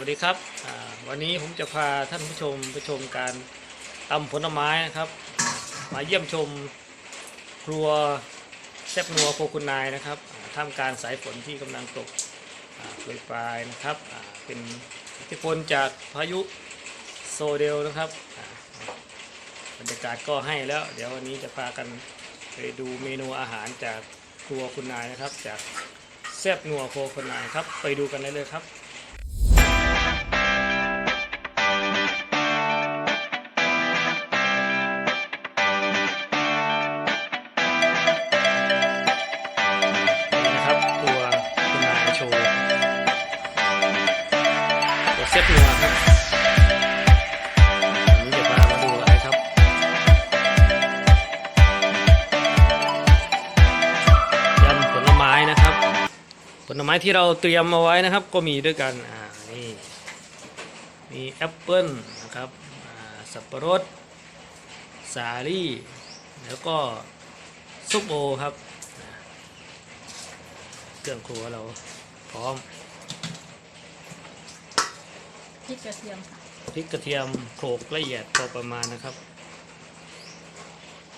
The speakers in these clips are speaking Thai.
วัสดีครับวันนี้ผมจะพาท่านผู้ชมไปชมการตำผลไม้นะครับ มาเยี่ยมชมครัวแซบนัวโคคุณนายนะครับท่ามกลารสายฝนที่กำลังตกโปรยปลายนะครับเป็นอิทธิพลจากพายุโซเดลนะครับบรรยากาศก็ให้แล้ว เดี๋ยววันนี้จะพากันไปดูเมนูอาหารจากครัวคุณนายนะครับ จากแซบนัวโคคุณนายครับไปดูกันได้เลยครับ ลไม้ที่เราเตรียมมาไว้นะครับ ก็มีด้วยกันอ่านี่มีแอปเปิ้ลนะครับอ่าสับปะรดสาลี่แล้วก็ซุปโอครับเครื่องครัวเราพร้อมพริกกระเทียมค่ะพริกกระเทียมโขลกละเอียดพอประมาณนะครับ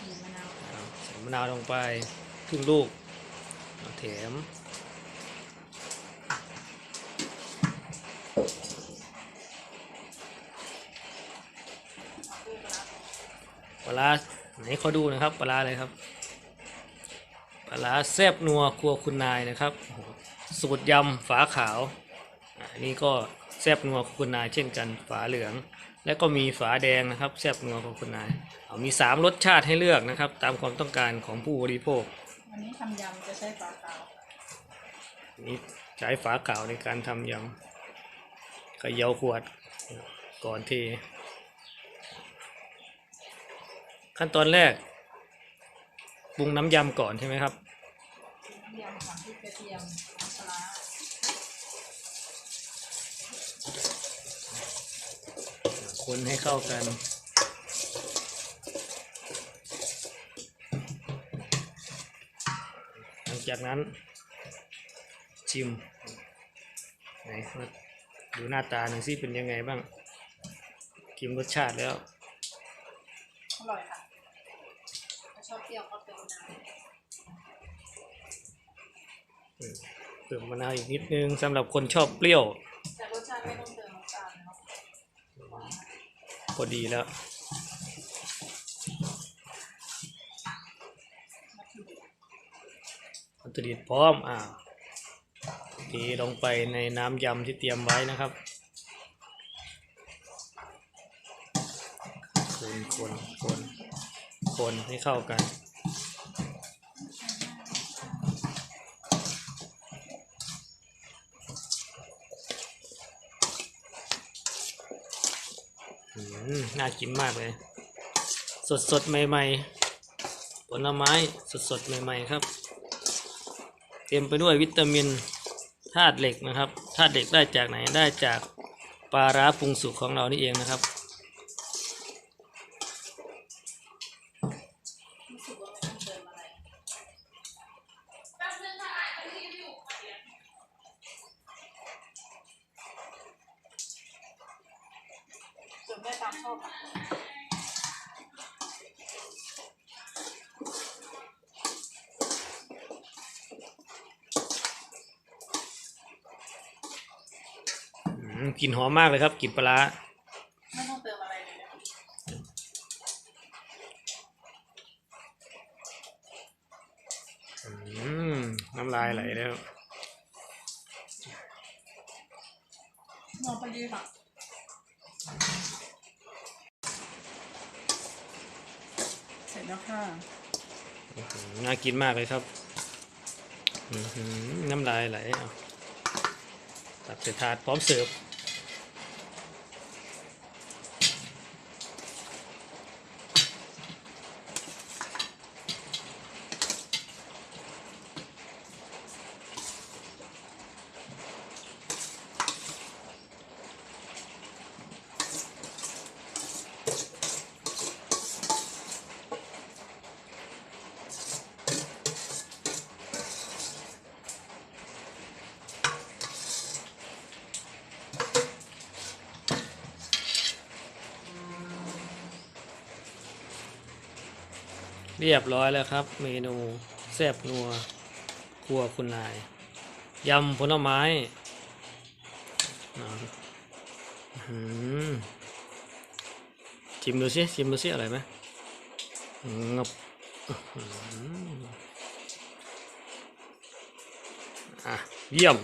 มีมะนาวเอาใส่มะนาวลงไปครึ่งลูกเอาแถม ปลาร้าไหนขอดูนะครับ ปลาร้าอะไรครับ ปลาร้าแซบนัวครัวคุณนายนะครับโอ้โหสูตรยำฝาขาวอ่าอันนี้ก็แซบนัวครัวคุณนายเช่นกันฝาเหลือง และก็มีฝาแดงนะครับแซบนัวครัวคุณนายเอามีสามรสชาติให้เลือกนะครับ ตามความต้องการของผู้บริโภควันนี้ทำยำจะใช้ปลาขาวนี่ใช้ฝาขาวในการทำยำเขย่าขวดก่อนเท ขั้นตอนแรกปรุงน้ำยำก่อนใช่ไหมครับน้ำยำค่ะพริกกระเทียมน้ำปลาร้าคนให้เข้ากัน หลังจากนั้นชิมไหนดูหน้าตาหนึ่งสิเป็นยังไงบ้างกินรสชาติแล้ว อร่อยค่ะถ้า ชอบเปรี้ยวก็เติมน้อืมเติมมะนาวอีกนิดนึงสำหรับคนชอบเปรี้ยว แต่รสชาติไม่ต้องเติมน้ำตาลนะพอดีแล้ววัตถุดิบพร้อมอ่าเทลงไปในน้ำยำที่เตรียมไว้นะครับคนคนคน คนให้เข้ากัน น่ากินมากเลย สดสดๆใหม่ๆ ผลไม้สดสดๆใหม่ๆครับ เต็มไปด้วยวิตามินธาตุเหล็กนะครับธาตุเหล็กได้จากไหนได้จากปลาร้าปรุงสุกของเรานี่เองนะครับ รู้สึกว่าไม่ต้องเติมอะไรเติม ได้ตามชอบค่ะอืมกลิ่นหอมมากเลยครับกลิ่นปลาร้าไม่ต้องเติมอะไรเลยนะอืมน้ำลายไหลแล้วนอนพอดีค่ะเสร็จ แล้วค่ะน่ากินมากเลยครับน้ำลายไหลตักใส่ถาดพร้อมเสิร์ฟ เรียบร้อยแล้วครับ เมนูแซ่บนัวครัวคุณนายยำผลไม้อ่าอื้อหือชิมดูสิชิมดูสิอร่อยไหมงับอะเยี่ยม